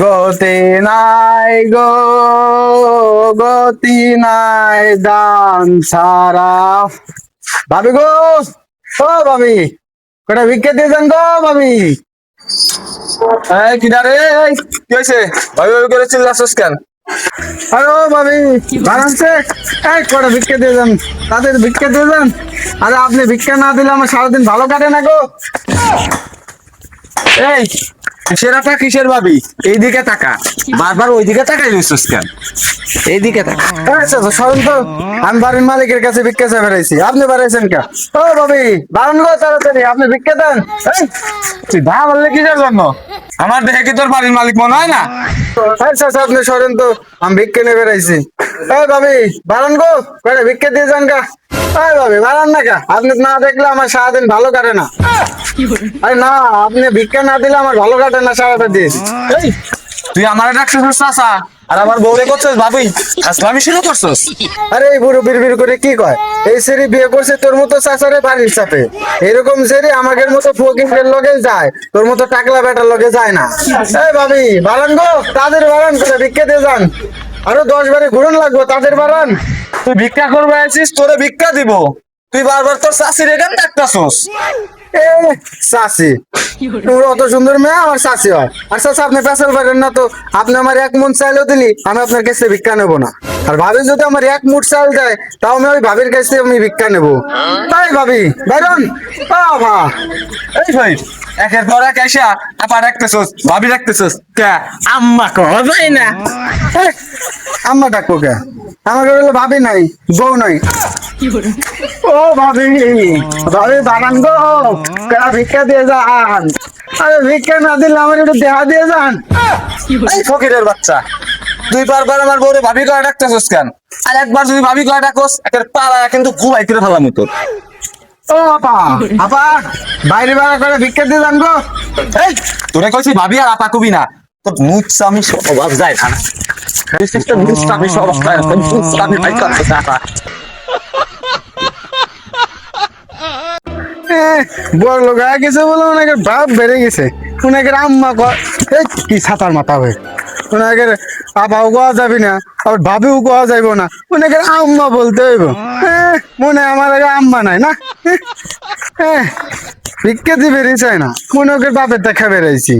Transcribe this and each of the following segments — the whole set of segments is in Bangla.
গতি নাই গো, গতি নাই দান সারা ভাবি গো, ও ভাবি, কটা ভিক্ষে দিয়ে যান গো ভাবি? এই কিনারে কি হয়েছে? ভাবি ভাবি করে চিল্লাছিস কেন? আরে ভাবি বারানছে এই, কটা ভিক্ষে দিয়ে যান তাদের ভিক্ষে দিয়ে যান আরে আপনি ভিক্ষা না দিলে আমার সারাদিন ভালো কাটে না গো। এই কিসের একটা কিসের ভাবি? এইদিকে তাকা। বারবার ওইদিকে তাকাই কেন? এইদিকে তাকা। আচ্ছা আচ্ছা সরেন তো। আমি বাড়ির মালিকের কাছে ভিক্ষা বেড়াইছি। আপনি বেড়াইছেন কা? ও ভাবি বারণ গো তাড়াতাড়ি আপনি ভিক্ষা দেন। তুই বললে কিসের জন্য? আমার দেখে কি তোর বাড়ির মালিক মনে হয় না? আচ্ছা আচ্ছা আপনি সরেন তো। আমি ভিক্ষা নিয়ে বেড়াইছি। এই ভাবি বারণ গো। কয়টা ভিক্ষা দিয়ে যান কা এই ভাবি বাড়ান না কা? আপনি না দেখলে আমার সারাদিন ভালো কাটে না। আরে না আপনি ভিক্ষা না দিলে আমার ভালো কাটে না সারাটা দিন। তুই আমার ডাকছিস আর আমার বউরে করছিস ভাবি? আসলামি শুরু করছিস? আরে এই বুড়ো বিড়বিড় করে কি কয়? এই সেরি বিয়ে করছে তোর মতো চাচারে বাড়ির সাথে। এরকম সেরি আমাদের মতো ফকিরের লগে যায় তোর মতো টাকলা বেটার লগে যায় না। এই ভাবি বারান গো তাদের বারান করে ভিক্ষে দিয়ে যান। আরও দশ বারে ঘুরন লাগবো তাদের বারান তুই ভিক্ষা করবে আছিস তোরে ভিক্ষা দিব। তুই বারবার তোর চাষির এখান ডাকতাছস। এ চাষি তোর অত সুন্দর মেয়ে, আমার চাষি হয়। আর চাষা আপনি পেশাল পারেন না তো? আপনি আমার এক মন চাইলেও দিলি, আমি আপনার কাছে ভিক্ষা নেব না। আর ভাবি যদি আমার এক মুঠ চাল দেয়, তাও আমি ওই ভাবির কাছে আমি ভিক্ষা নেব। তাই ভাবি বাইরন ভা এই ভাই, একের পর এক এসা আপা রাখতেছস ভাবি রাখতেছস কে? আম্মা যায় না। আম্মা ডাকবো কে? বলে ভাবি নাই, বউ নাই। ও ভাবি ভাবি বানান গো কেনা ভিক্ষা দিয়ে যান আরে ভিক্ষা না দিলে আমার একটু দেহা দিয়ে যান ফকিরের বাচ্চা দুই বারবার আমার বউরে ভাবি করে ডাকতেছস কেন আর একবার যদি ভাবি করে ডাকস একের পাড়া কিন্তু গুলাই করে ফেলাম তোর ও আপা আপা বাইরে বাইরে করে ভিক্ষা দিয়ে যান গো এই তোরে কইছি ভাবি আর আপা কবি না তোর মুচ্ছা আমি স্বভাব যায় না মুচ্ছা আমি যায় না মুচ্ছা আমি ভাই করতে বড় লোক হয়ে গেছে বলে ওনাকে বাপ বেড়ে গেছে। ওনাকে আম্মা ক কি ছাতার মাথা হয়ে ওনাকে আপাও কোয়া যাবি না আবার ভাবিও কোয়া যাইব না। ওনাকে আম্মা বলতে হইব। এহ, মনে হয় আমার আগে আম্মা নাই না? এহ, ভিক্ষে দিয়ে বেরিয়েছে না মনে ওকে বাপের দেখা বেড়াইছি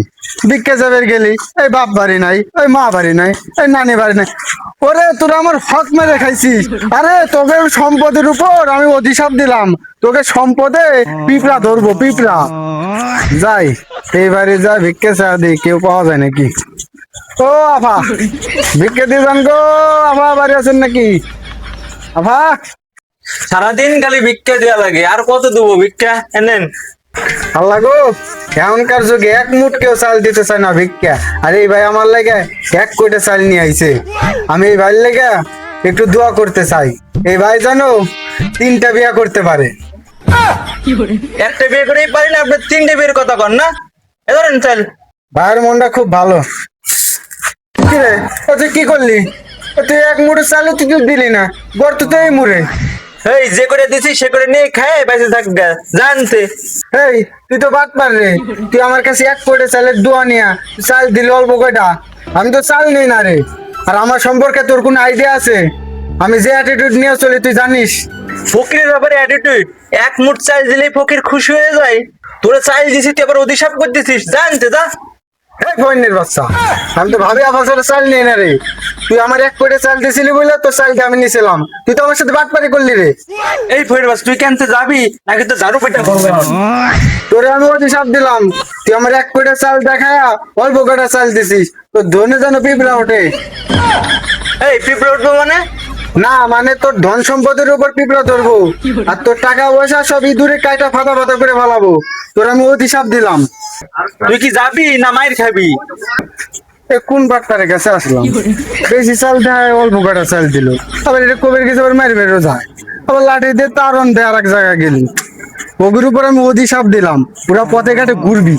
ভিক্ষে যাবে গেলি, এই বাপ বাড়ি নাই ওই মা বাড়ি নাই, এই নানি বাড়ি নাই। ওরে, তোরা আমার হক মেরে খাইছিস। আরে, তোকে সম্পদের উপর আমি অধিশাপ দিলাম। তোকে সম্পদে পিঁপড়া ধরবো, পিঁপড়া। যাই, এইবারে যা ভিক্ষে চা দিই কেউ পাওয়া যায় নাকি? ও আফা ভিক্ষে দিয়ে যান গো আফা বাড়ি আছেন নাকি? আফা সারাদিন খালি ভিক্ষা দেওয়া লাগে, আর কত দেবো ভিক্ষা? এনেন। আল্লাহ গো, এখনকার যুগে এক মুঠ কেউ চাল দিতে চায় না ভিক্ষা। আর এই ভাই আমার লাগে এক কোটে চাল নিয়ে আইছে। আমি এই ভাইয়ের লেগে একটু দোয়া করতে চাই। এই ভাই জানো, তিনটা বিয়া করতে পারে। একটা বিয়ে করেই পারি না, আপনি তিনটে বিয়ের কথা কন না? এ ধরেন চাল। ভাইয়ের মনটা খুব ভালো। কি রে তুই কি করলি? তুই এক মুঠে চালে তুই দিলি না, গর্ত তো এই মুড়ে। এই যে করে দিছি সে করে নিয়ে খায় বেঁচে থাকবে জানতে। এই তুই তো বাদ পার রে। তুই আমার কাছে এক কোটে চালের দোয়া নিয়া চাল দিলি অল্প কয়টা। আমি তো চাল নেই না রে। আর আমার সম্পর্কে তোর কোনো আইডিয়া আছে? আমি যে অ্যাটিটিউড নিয়ে চলি তুই জানিস? ফকিরের ব্যাপারে অ্যাটিটিউড এক মুঠ চাল দিলেই ফকির খুশি হয়ে যায়। তোরা চাল দিছি তুই আবার অধিশাপ করে দিছিস জানতে যা। এই ফোনের বাচ্চা আমি তো ভাবি সাথে চাল নেই না রে। তুই আমার এক কোটে চাল দিছিলি বলে তোর চালটা আমি নিয়েছিলাম তুই তো আমার সাথে বাটপারি করলি রে। এই ফকির বাস তুই কেনতে যাবি? নাকি তো ঝাড়ু পেটা করবে তোরে আমি অভিশাপ দিলাম। তুই আমার এক কোটে চাল দেখায়া অল্প কটা চাল দিছিস। তোর ধনে যেন পিঁপড়া ওঠে। এই পিঁপড়ে উঠবো মানে? না মানে তোর ধন সম্পদের উপর পিঁপড়া ধরবো। আর তোর টাকা পয়সা সব ইঁদুরে কাইটা ফাতা ফাতা করে ফেলাবো। তোর আমি অভিশাপ দিলাম। তুই কি যাবি না মাইর খাবি? কোন বাট্টারের কাছে আসলাম? বেশি চাল দেয়, অল্প কাটা চাল দিল। আবার এটা কবের গেছে আবার মারি বেরো যায়। আবার লাঠি দিয়ে তারন দেয় আর এক জায়গায় গেলি। কবির উপর আমি অভিশাপ দিলাম। পুরা পথে ঘাটে ঘুরবি।